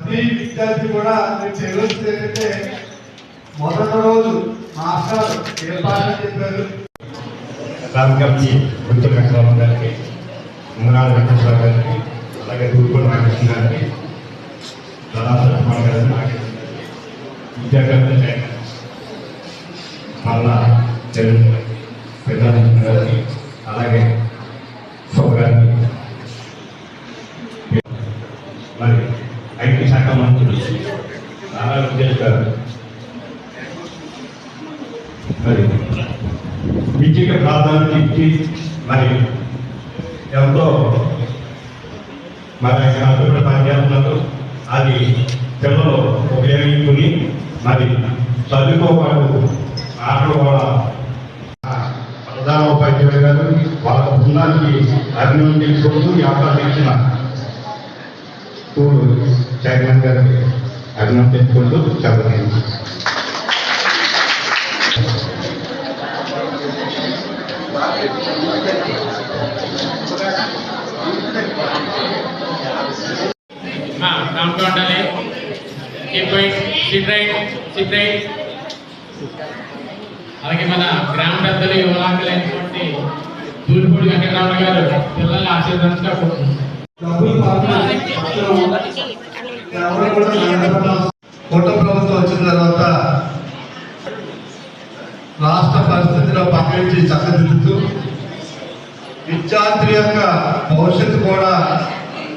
ప్రతి విద్యార్థి కూడా నేను చేయవలసింది ఏంటంటే మొదటి రోజు మాస్టర్ ఏ పాఠం చెప్పారు రామకర్జీ గుర్తు వెంకటరామ గారికి ఉమ్మనాడు వెంకటేశ్వర గారికి అలాగే తూర్పు నాగకృష్ణ గారికి దళాస కుమార్ గారికి నాగేశ్వర గారికి మళ్ళా తెలుగు పెద్దారెడ్డి గారికి అలాగే శోభ గారికి మరి ఐటీ శాఖ మంత్రులు నారా చేస్తారు మరి విద్యకు ప్రాధాన్యత ఇచ్చి మరి ఎంతో మరి ఆయన అభివృద్ధి పనిచేస్తున్నారు. అది పిల్లలు ఉపయోగించుకుని మరి చదువుకోవాళ్ళు ఆటలు కూడా ప్రధాన ఉపాధ్యాయులు గారు వాళ్ళ బృందానికి అభినందించుకుంటూ ఈ అవకాశం ఇచ్చిన స్కూల్ చైర్మన్ గారికి అభినందించుకుంటూ చెప్పలేదు కామ్గా ఉండాలి కీప్ రైట్ అలాగే మన గ్రామ పెద్దలు యువలాంగులైనటువంటి దూరిపూడి వెంకటరామ గారు పిల్లల్ని ఆశీర్వదించగా డబ్బులు. కూటమి ప్రభుత్వం వచ్చిన తర్వాత రాష్ట్ర పరిస్థితిలో పక్కనుంచి చక్కదిద్దుతూ విద్యార్థుల యొక్క భవిష్యత్తు కూడా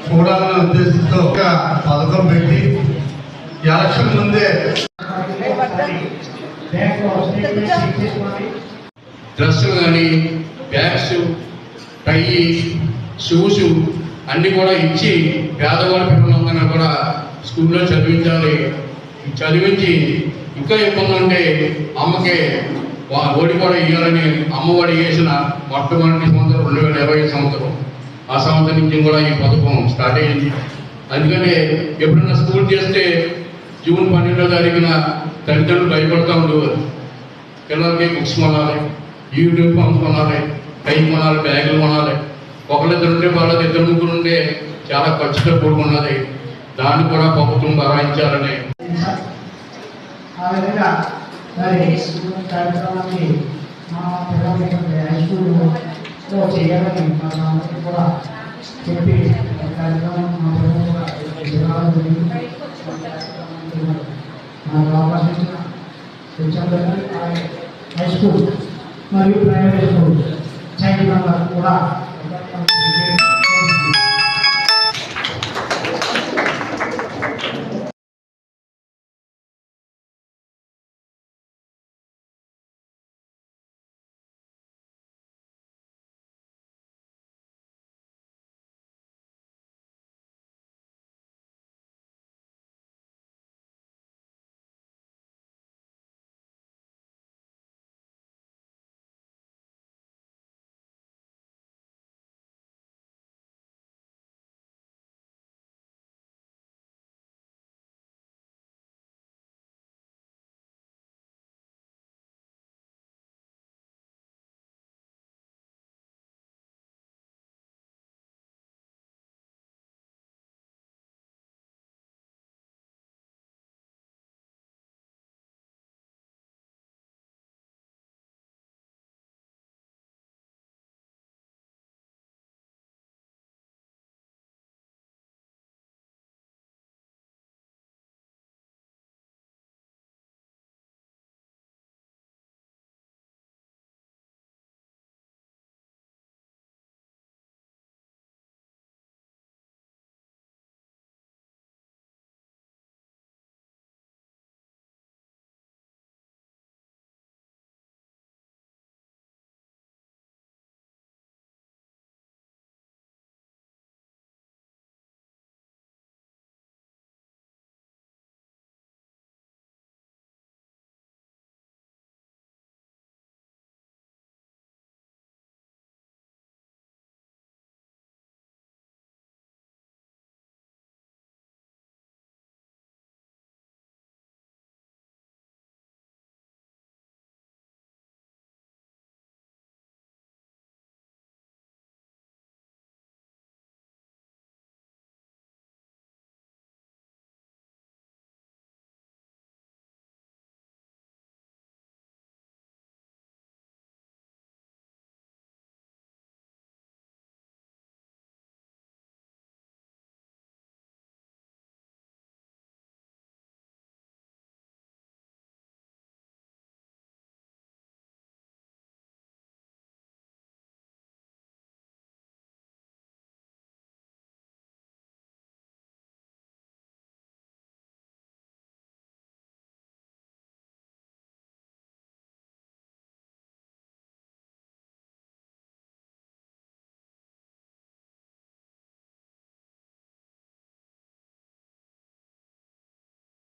చూడాలనే ఉద్దేశంతో ఒక పథకం పెట్టి ఎలక్షన్ ముందే డ్రెస్సులు కానీ బ్యాగ్స్ టై షూస్ అన్నీ కూడా ఇచ్చి పేదవాళ్ళ పిల్లలందరినీ కూడా స్కూల్లో చదివించాలి. చదివించి ఇంకా ఇబ్బంది ఉంటే అమ్మకి ఓడి కూడా ఇవ్వాలని అమ్మఒడి వేసిన మొట్టమొదటి సంవత్సరం రెండు వేల ఇరవై సంవత్సరం. ఆ సంవత్సరం నుంచి కూడా ఈ పథకం స్టార్ట్ అయ్యింది అందుకనే ఎప్పుడన్నా స్కూల్ చేస్తే జూన్ పన్నెండో తారీఖున తల్లిదండ్రులు భయపడుతూ ఉండేవారు. పిల్లలకి బుక్స్ కొనాలి యూనిఫామ్స్ కొనాలి టైం కొనాలి బ్యాగులు కొనాలి. ఒకళ్ళిద్దరు ఉంటే వాళ్ళకి ఇద్దరు ముగ్గురు ఉంటే చాలా ఖర్చుతో కూడుకున్నది. దాన్ని కూడా ప్రభుత్వం భరాయించాలని ఆ విధంగా మరి కార్యక్రమాన్ని మా పిల్లలకి హై స్కూల్లో చేయాలని మా నాన్నకి కూడా చెప్పి కార్యక్రమం మా పిల్లలు కూడా నాకు హై స్కూల్ మరియు ప్రైమరీ స్కూల్ చైల్డ్ మెంబర్ కూడా